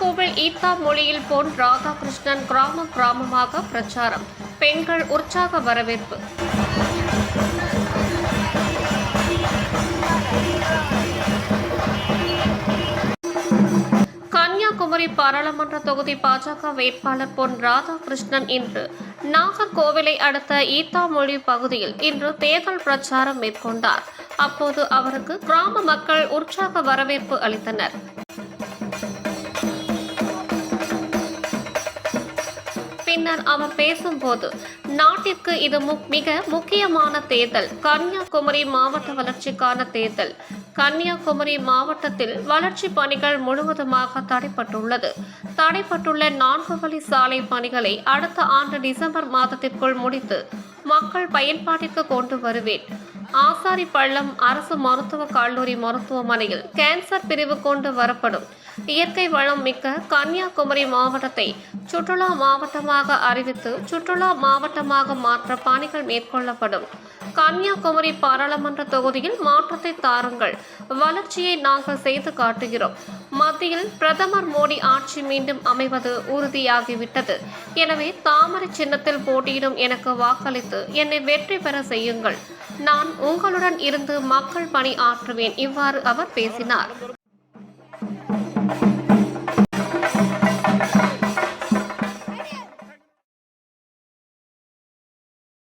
ஈத்தா மொழியில் பொன் ராதாகிருஷ்ணன் கிராம கிராமமாக பிரச்சாரம். பெண்கள் உற்சாக வரவேற்பு. கன்னியாகுமரி பாராளுமன்ற தொகுதி பாஜக வேட்பாளர் பொன் ராதாகிருஷ்ணன் இன்று. நாகர்கோவிலை அடுத்த ஈத்தாமொழி பகுதியில் இன்று தேர்தல் பிரச்சாரம் மேற்கொண்டார். அப்போது அவருக்கு கிராம மக்கள் உற்சாக வரவேற்பு அளித்தனர். பின்னர் அவர் பேசும்போது நாட்டிற்கு இது மிக முக்கியமான தேர்தல். கன்னியாகுமரி மாவட்ட வளர்ச்சிக்கான தேர்தல். கன்னியாகுமரி மாவட்டத்தில் வளர்ச்சி பணிகள் முழுவதுமாக தடைப்பட்டுள்ளது. தடைப்பட்டுள்ள நான்கு வழி சாலை பணிகளை அடுத்த ஆண்டு டிசம்பர் மாதத்திற்குள் முடித்து மக்கள் பயன்பாட்டிற்கு கொண்டு வருவேன். ஆசாரி பள்ளம் அரசு மருத்துவக் கல்லூரி மருத்துவமனையில் கேன்சர் பிரிவு கொண்டு வரப்படும். இயற்கை வளம் மிக்க கன்னியாகுமரி மாவட்டத்தை சுற்றுலா மாவட்டமாக அறிவித்து சுற்றுலா மாவட்டமாக மாற்ற பணிகள் மேற்கொள்ளப்படும். கன்னியாகுமரி பாராளுமன்ற தொகுதியில் மாற்றத்தை தாருங்கள் வளர்ச்சியை நாங்கள் செய்து காட்டுகிறோம். மத்தியில் பிரதமர் மோடி ஆட்சி மீண்டும் அமைவது உறுதியாகிவிட்டது. எனவே தாமரை சின்னத்தில் போட்டியிடும் எனக்கு வாக்களித்து என்னை வெற்றி பெற செய்யுங்கள். நான் உங்களுடன் இருந்து மக்கள் பணி ஆற்றுவேன். இவ்வாறு அவர் பேசினார்.